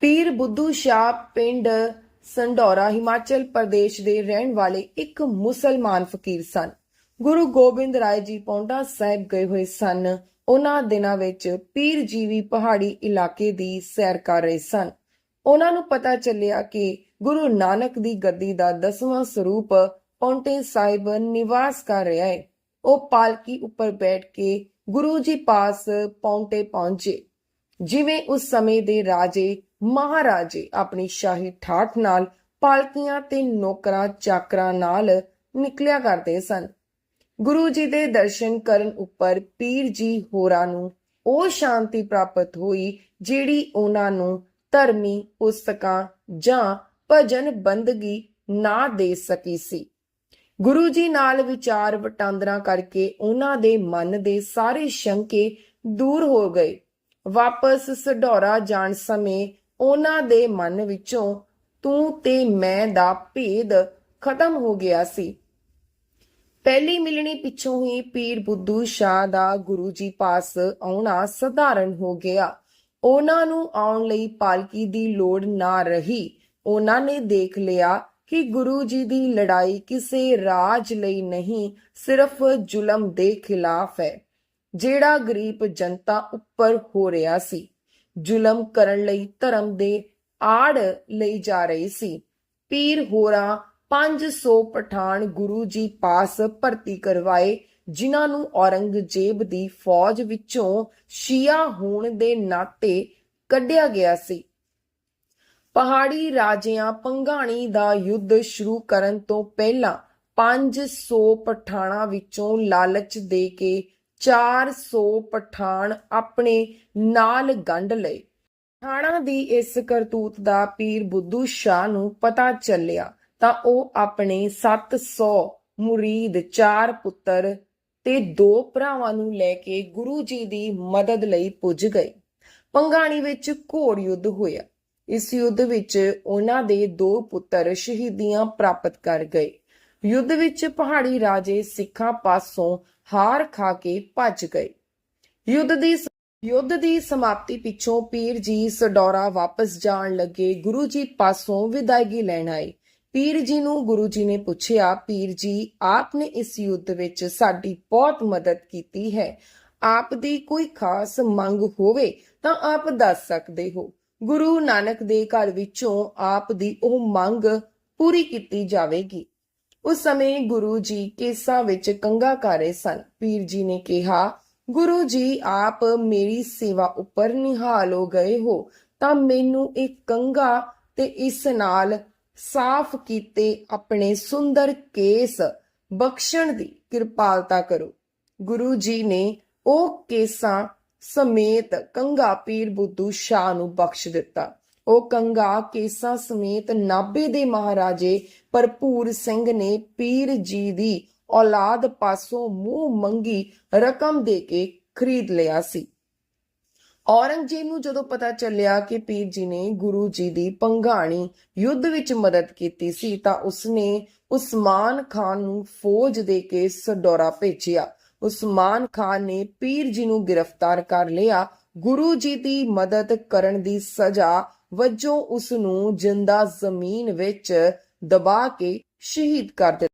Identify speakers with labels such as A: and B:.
A: ਪੀਰ ਬੁੱਧੂ ਸ਼ਾਹ ਪਿੰਡ ਸੰਡੌਰਾ ਹਿਮਾਚਲ ਪ੍ਰਦੇਸ਼ ਦੇ ਰਹਿਣ ਵਾਲੇ ਇੱਕ ਮੁਸਲਮਾਨ ਫਕੀਰ ਸਨ। ਗੁਰੂ ਗੋਬਿੰਦ ਰਾਏ ਜੀ ਪੌਂਡਾ ਸਾਹਿਬ ਗਏ ਹੋਏ ਸਨ। ਉਹਨਾਂ ਦਿਨਾਂ ਵਿੱਚ ਪੀਰ ਜੀ ਵੀ ਪਹਾੜੀ ਇਲਾਕੇ ਦੀ ਸੈਰ ਕਰ ਰਹੇ ਸਨ। ਉਹਨਾਂ ਨੂੰ ਪਤਾ ਚੱਲਿਆ ਕਿ ਗੁਰੂ ਨਾਨਕ ਦੀ ਗੱਦੀ ਦਾ ਦਸਵਾਂ ਸਰੂਪ ਪੌਂਟੇ ਸਾਹਿਬ ਨਿਵਾਸ ਕਰ ਰਿਹਾ ਹੈ। ਉਹ ਪਾਲਕੀ ਉੱਪਰ ਬੈਠ ਕੇ ਗੁਰੂ ਜੀ ਪਾਸ ਪੌਂਟੇ ਪਹੁੰਚੇ। ਜਿਵੇਂ ਉਸ ਸਮੇਂ ਦੇ ਰਾਜੇ ਮਹਾਰਾਜੇ ਆਪਣੀ ਸ਼ਾਹੀ ਠਾਠ ਨਾਲ ਪਾਲਕੀਆਂ ਤੇ ਨੌਕਰਾਂ ਚਾਕਰਾਂ ਨਾਲ ਨਿਕਲਿਆ ਕਰਦੇ ਸਨ। ਗੁਰੂ ਜੀ ਦੇ ਦਰਸ਼ਨ ਕਰਨ ਉੱਪਰ ਪੀਰ ਜੀ ਹੋਰਾਂ ਨੂੰ ਉਹ ਸ਼ਾਂਤੀ ਪ੍ਰਾਪਤ ਹੋਈ ਜਿਹੜੀ ਉਹਨਾਂ ਨੂੰ ਧਰਮੀ, ਪੁਸਤਕਾਂ ਜਾਂ ਭਜਨ ਬੰਦਗੀ ਨਾ ਦੇ ਸਕੀ ਸੀ। ਗੁਰੂ ਜੀ ਨਾਲ ਵਿਚਾਰ ਵਟਾਂਦਰਾ ਕਰਕੇ ਉਹਨਾਂ ਦੇ ਮਨ ਦੇ ਸਾਰੇ ਸ਼ੰਕੇ ਦੂਰ ਹੋ ਗਏ। ਵਾਪਸ ਸਢੌਰਾ ਜਾਣ ਸਮੇਂ ਉਹਨਾਂ ਦੇ ਮਨ ਵਿੱਚੋਂ ਤੂੰ ਤੇ ਮੈਂ ਦਾ ਭੇਦ ਖਤਮ ਹੋ ਗਿਆ ਸੀ। ਪਹਿਲੀ ਮਿਲਣੀ ਪਿੱਛੋਂ ਹੀ ਪੀਰ ਬੁੱਧੂ ਸ਼ਾਹ ਦਾ ਗੁਰੂ ਜੀ ਪਾਸ ਆਉਣਾ ਸਧਾਰਨ ਹੋ ਗਿਆ। ਉਹਨਾਂ ਨੂੰ ਆਉਣ ਲਈ ਪਾਲਕੀ ਦੀ ਲੋੜ ਨਾ ਰਹੀ। ਉਹਨਾਂ ਨੇ ਦੇਖ ਲਿਆ ਕਿ ਗੁਰੂ ਜੀ ਦੀ ਲੜਾਈ ਕਿਸੇ ਰਾਜ ਲਈ ਨਹੀਂ, ਸਿਰਫ ਜ਼ੁਲਮ ਦੇ ਖਿਲਾਫ ਹੈ, ਜਿਹੜਾ ਗਰੀਬ ਜਨਤਾ ਉੱਪਰ ਹੋ ਰਿਹਾ ਸੀ। ਜ਼ੁਲਮ ਕਰਨ ਲਈ ਧਰਮ ਦੇ ਆੜ ਲਈ ਜਾ ਰਹੀ ਸੀ। ਪੀਰ ਹੋਰਾਂ 500 ਪਠਾਨ ਗੁਰੂ ਜੀ ਪਾਸ ਭਰਤੀ ਕਰਵਾਏ, ਜਿਨ੍ਹਾਂ ਨੂੰ ਔਰੰਗਜ਼ੇਬ ਦੀ ਫੌਜ ਵਿੱਚੋਂ ਸ਼ੀਆ ਹੋਣ ਦੇ ਨਾਤੇ ਕੱਢਿਆ ਗਿਆ ਸੀ। ਪਹਾੜੀ ਰਾਜਿਆਂ ਪੰਘਾਣੀ ਦਾ ਯੁੱਧ ਸ਼ੁਰੂ ਕਰਨ ਤੋਂ ਪਹਿਲਾਂ 500 ਪਠਾਣਾ ਵਿੱਚੋਂ ਲਾਲਚ ਦੇ ਕੇ 400 ਪਠਾਨ ਆਪਣੇ ਨਾਲ ਗੰਢ ਲਏ। ਪਠਾਣਾ ਦੀ ਇਸ ਕਰਤੂਤ ਦਾ ਪੀਰ ਬੁੱਧੂ ਸ਼ਾਹ ਨੂੰ ਪਤਾ ਚੱਲਿਆ ਤਾਂ ਉਹ ਆਪਣੇ 700 ਮੁਰੀਦ, ਚਾਰ ਪੁੱਤਰ ਤੇ ਦੋ ਭਰਾਵਾਂ ਨੂੰ ਲੈ ਕੇ ਗੁਰੂ ਜੀ ਦੀ ਮਦਦ ਲਈ ਪੁੱਜ ਗਏ। ਪੰਗਾਣੀ ਵਿੱਚ ਘੋੜ ਯੁੱਧ ਹੋਇਆ। ਇਸ ਯੁੱਧ ਵਿੱਚ ਉਹਨਾਂ ਦੇ ਦੋ ਪੁੱਤਰ ਸ਼ਹੀਦੀਆਂ ਪ੍ਰਾਪਤ ਕਰ ਗਏ। ਯੁੱਧ ਵਿੱਚ ਪਹਾੜੀ ਰਾਜੇ ਸਿੱਖਾਂ ਪਾਸੋਂ ਹਾਰ ਖਾ ਕੇ ਭੱਜ ਗਏ। ਯੁੱਧ ਦੀ ਯੁੱਧ ਦੀ ਸਮਾਪਤੀ ਪਿੱਛੋਂ ਪੀਰ ਜੀ ਸਡੌਰਾ ਵਾਪਸ ਜਾਣ ਲੱਗੇ। ਗੁਰੂ ਜੀ ਪਾਸੋਂ ਵਿਦਾਇਗੀ ਲੈਣ ਆਏ। ਪੀਰ ਜੀ ਨੂੰ ਗੁਰੂ ਜੀ ਨੇ ਪੁੱਛਿਆ, ਪੀਰ ਜੀ ਆਪ ਨੇ ਇਸ ਯੁੱਧ ਵਿੱਚ ਸਾਡੀ ਬਹੁਤ ਮਦਦ ਕੀਤੀ ਹੈ। ਆਪ ਦੀ ਕੋਈ ਖਾਸ ਮੰਗ ਹੋਵੇ ਤਾਂ ਆਪ ਦੱਸ ਸਕਦੇ ਹੋ। ਗੁਰੂ ਨਾਨਕ ਦੇ ਘਰ ਵਿੱਚੋਂ ਆਪ ਦੀ ਉਹ ਮੰਗ ਪੂਰੀ ਕੀਤੀ ਜਾਵੇਗੀ। ਉਸ ਸਮੇਂ ਗੁਰੂ ਜੀ ਕੇਸਾਂ ਵਿੱਚ ਕੰਗਾ ਕਰ ਰਹੇ ਸਨ। ਪੀਰ ਜੀ ਨੇ ਕਿਹਾ, ਗੁਰੂ ਜੀ, ਆਪ ਮੇਰੀ ਸੇਵਾ ਉੱਪਰ ਨਿਹਾਲ ਹੋ ਗਏ ਹੋ, ਤਾਂ ਮੈਨੂੰ ਇਹ ਕੰਗਾ ਤੇ ਇਸ ਨਾਲ ਸਾਫ਼ ਕੀਤੇ ਆਪਣੇ ਸੁੰਦਰ ਕੇਸ ਬਖਸ਼ਣ ਦੀ ਕਿਰਪਾਲਤਾ ਕਰੋ। ਗੁਰੂ ਜੀ ਨੇ ਉਹ ਕੇਸਾਂ ਸਮੇਤ ਕੰਗਾ ਪੀਰ ਬੁੱਧੂ ਸ਼ਾਹ ਨੂੰ ਬਖਸ਼ ਦਿੱਤਾ। ਉਹ ਕੰਗਾ ਕੇਸਾਂ ਸਮੇਤ ਨਾਭੇ ਦੇ ਮਹਾਰਾਜੇ ਭਰਪੂਰ ਸਿੰਘ ਨੇ ਪੀਰ ਜੀ ਦੀ ਔਲਾਦ ਪਾਸੋਂ ਮੂੰਹ ਮੰਗੀ ਰਕਮ ਦੇ ਕੇ ਖਰੀਦ ਲਿਆ ਸੀ। ਔਰੰਗਜ਼ੇਬ ਨੂੰ ਜਦੋਂ ਪਤਾ ਚੱਲਿਆ ਕਿ ਪੀਰ ਜੀ ਨੇ ਗੁਰੂ ਜੀ ਦੀ ਪੰਘਾਣੀ ਯੁੱਧ ਵਿੱਚ ਮਦਦ ਕੀਤੀ ਸੀ ਤਾਂ ਉਸਨੇ ਉਸਮਾਨ ਖਾਨ ਨੂੰ ਫੌਜ ਦੇ ਕੇ ਸਡੋਰਾ ਭੇਜਿਆ। ਉਸਮਾਨ ਖਾਨ ਨੇ ਪੀਰ ਜੀ ਨੂੰ ਗ੍ਰਿਫਤਾਰ ਕਰ ਲਿਆ। ਗੁਰੂ ਜੀ ਦੀ ਮਦਦ ਕਰਨ ਦੀ ਸਜ਼ਾ ਵਜੋਂ ਉਸ ਨੂੰ ਜਿੰਦਾ ਜ਼ਮੀਨ ਵਿੱਚ ਦਬਾ ਕੇ ਸ਼ਹੀਦ ਕਰ ਦਿੱਤਾ।